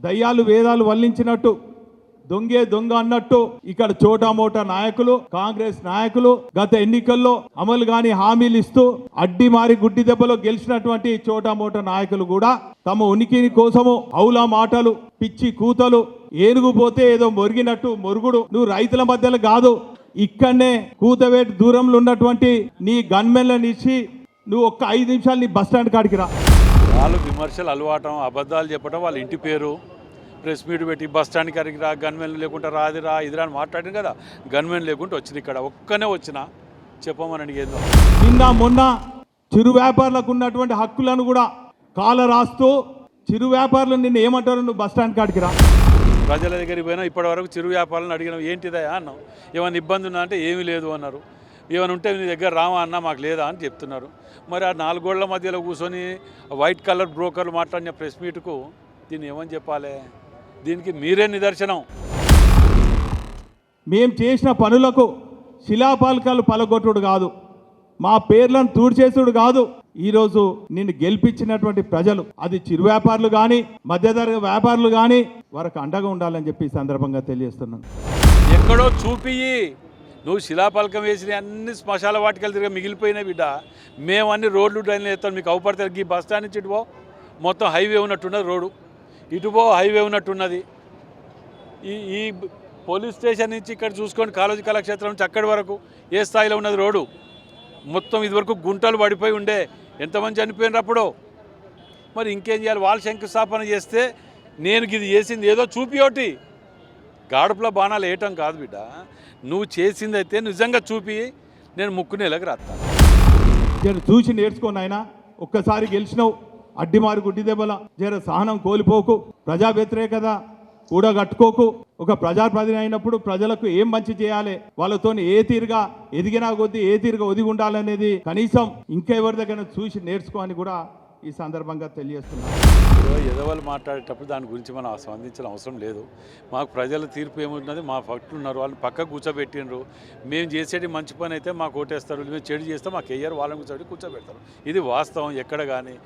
దయ్యాలు వేదాలు వల్లించినట్టు దొంగే దొంగ అన్నట్టు ఇక్కడ చోటామోటా నాయకులు కాంగ్రెస్ నాయకులు గత ఎన్నికల్లో అమలు గాని హామీలు ఇస్తూ అడ్డి మారి గుడ్డి దెబ్బలో గెలిచినటువంటి చోటామోటా నాయకులు కూడా తమ ఉనికిని కోసము అవులా మాటలు పిచ్చి కూతలు ఏనుగు పోతే ఏదో మొరిగినట్టు మొరుగుడు. నువ్వు రైతుల మధ్యలో కాదు ఇక్కడనే కూతవేటి దూరంలో ఉన్నటువంటి నీ గన్మెన్లను ఇచ్చి నువ్వు ఒక్క ఐదు నిమిషాలు నీ బస్ స్టాండ్ కాడికి రా. వాళ్ళు విమర్శలు అలవాటం అబద్ధాలు చెప్పడం వాళ్ళ ఇంటి పేరు ప్రెస్ మీట్ పెట్టి బస్ స్టాండ్ కరికి రా గన్మెన్ లేకుంటే రాది రా ఇది రా అని మాట్లాడింది కదా గన్మెన్ లేకుంటే వచ్చింది ఇక్కడ. ఒక్కనే వచ్చిన చెప్పమని అడిగేందో. నిన్న మొన్న చిరు వ్యాపారులకు ఉన్నటువంటి హక్కులను కూడా కాల రాస్తూ చిరు వ్యాపారులు నిన్ను ఏమంటారు? నువ్వు బస్ స్టాండ్ కాడికి రా. ప్రజల దగ్గరికి పోయినా ఇప్పటి వరకు చిరు వ్యాపారాలను అడిగినాం ఏంటిదయా అన్నాం. ఏమైనా ఇబ్బంది ఉందా? అంటే ఏమీ లేదు అన్నారు. ఏమైనా ఉంటే నీ దగ్గర రావా అన్న మాకు లేదా అని చెప్తున్నారు. మరి ఆ నాలుగోళ్ళ మధ్యలో కూర్చొని వైట్ కలర్ బ్రోకర్లు మాట్లాడిన ప్రెస్ మీట్కు దీన్ని ఏమని చెప్పాలి? దీనికి మీరే నిదర్శనం. మేము చేసిన పనులకు శిలాపాలకాలు పలగొట్టుడు కాదు. మా పేర్లను తూడ్చేసుడు కాదు. ఈరోజు నిన్ను గెలిపించినటువంటి ప్రజలు అది చిరు వ్యాపారులు కానీ మధ్యతరగతి వ్యాపారులు కానీ వారికి అండగా ఉండాలని చెప్పి ఈ సందర్భంగా తెలియజేస్తున్నాను. ఎక్కడో చూపియి నువ్వు శిలాపలకం వేసిన అన్ని శ్మశాల వాటికలు తిరిగి మిగిలిపోయినాయి బిడ్డ. మేము అన్ని రోడ్లు డ్రైన్లు వేస్తాం మీకు అవుపడతారు. ఈ బస్ స్టాండ్ నుంచి ఇటుపో మొత్తం హైవే ఉన్నట్టున్నది రోడ్డు. ఇటుపో హైవే ఉన్నట్టున్నది. ఈ ఈ పోలీస్ స్టేషన్ నుంచి ఇక్కడ చూసుకోండి కాలేజీ కళాక్షేత్రం నుంచి అక్కడి వరకు ఏ స్థాయిలో ఉన్నది రోడ్డు? మొత్తం ఇదివరకు గుంటలు పడిపోయి ఉండే. ఎంతమంది చనిపోయినారు అప్పుడు? మరి ఇంకేం చేయాలి? వాళ్ళు శంకుస్థాపన చేస్తే నేను ఇది చేసింది ఏదో చూపి ఒకటి. గాడుపుల బాణాలు వేయటం కాదు బిడ్డ. నువ్వు చేసింది అయితే నిజంగా చూపి నేను ముక్కునేలాగా రాస్తాను జర చూసి నేర్చుకోను ఆయన ఒక్కసారి గెలిచినావు. అడ్డిమారు గుడ్డి దెబ్బల జర సహనం కోల్పోకు. ప్రజా వ్యతిరేకత కూడా కట్టుకోకు. ఒక ప్రజాప్రతినిధి అయినప్పుడు ప్రజలకు ఏం మంచి చేయాలి? వాళ్ళతో ఏ తీరుగా ఎదిగినా కొద్దీ ఏ తీరుగా ఒదిగి ఉండాలనేది కనీసం ఇంకెవరి దగ్గర చూసి నేర్చుకోని కూడా ఈ సందర్భంగా తెలియజేస్తున్నాను ఏదో ఎదవాళ్ళు మాట్లాడేటప్పుడు దాని గురించి మనం స్పందించిన అవసరం లేదు. మాకు ప్రజల తీర్పు ఏమున్నది మా పట్టు ఉన్నారు వాళ్ళని పక్క కూర్చోబెట్టిండ్రు. మేము చేసేది మంచి పని అయితే మాకు ఓటేస్తారు మేము చెడు చేస్తే మాకు వేయరు వాళ్ళని కూర్చోబెట్టి కూర్చోబెడతారు. ఇది వాస్తవం ఎక్కడ కానీ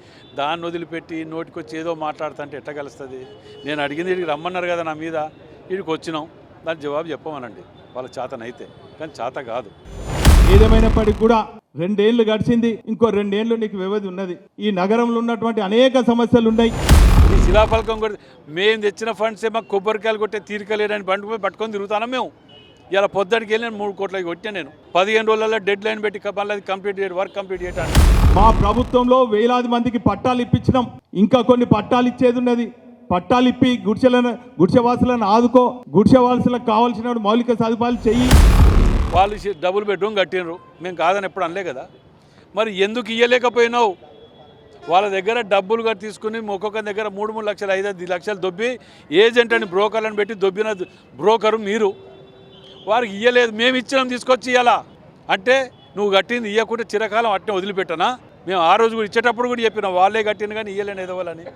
దాన్ని వదిలిపెట్టి నోటికొచ్చి ఏదో మాట్లాడుతుంటే ఎట్ట కలుస్తుంది? నేను అడిగింది వీడికి రమ్మన్నారు కదా నా మీద. వీడికి వచ్చినాం. దాని జవాబు చెప్పమనండి. వాళ్ళ చేతనైతే. కానీ చేత కాదు. ఏదేమైనప్పటికీ కూడా రెండేళ్ళు గడిచింది ఇంకో రెండేళ్ళు నీకు వ్యవధి ఉన్నది. ఈ నగరంలో ఉన్నటువంటి అనేక సమస్యలు ఉన్నాయి. ఈ శిలాఫలకం కూడా మేము తెచ్చిన ఫండ్స్ ఏమో కొబ్బరికాయలు కొట్టే తీరిక లేదని బండి పట్టుకొని తిరుగుతాను మేము. ఇలా పొద్దుడికి వెళ్ళి మూడు కోట్లకి కొట్టాను నేను. పదిహేను రోజులలో డెడ్ లైన్ పెట్టి మళ్ళీ కంప్లీట్ చేయడం వర్క్ కంప్లీట్ చేయడానికి మా ప్రభుత్వంలో వేలాది మందికి పట్టాలు ఇప్పించినాం. ఇంకా కొన్ని పట్టాలు ఇచ్చేది ఉన్నది. పట్టాలు ఇప్పి గుడిసెలను గుడిసెవాసులను ఆదుకో గుడిసెవాసులకు కావాల్సిన మౌలిక సదుపాయాలు చెయ్యి. వాళ్ళు డబుల్ బెడ్రూమ్ కట్టినరు మేము కాదని ఎప్పుడు అనలే కదా. మరి ఎందుకు ఇయ్యలేకపోయినావు? వాళ్ళ దగ్గర డబ్బులు కట్టి తీసుకుని ఒక్కొక్క దగ్గర మూడు మూడు లక్షలు ఐదు ఐదు లక్షలు దొబ్బి ఏజెంట్ అని బ్రోకర్లను పెట్టి దొబ్బిన బ్రోకరు మీరు. వారికి ఇయ్యలేదు. మేము ఇచ్చినాం తీసుకొచ్చి ఇవ్వాలా అంటే నువ్వు కట్టింది ఇయ్యకుంటే చిరకాలం అట్నే వదిలిపెట్టనా? మేము ఆ రోజు కూడా ఇచ్చేటప్పుడు కూడా చెప్పినాం. వాళ్ళే కట్టిన కానీ ఇయ్యలేని ఎదవాలని.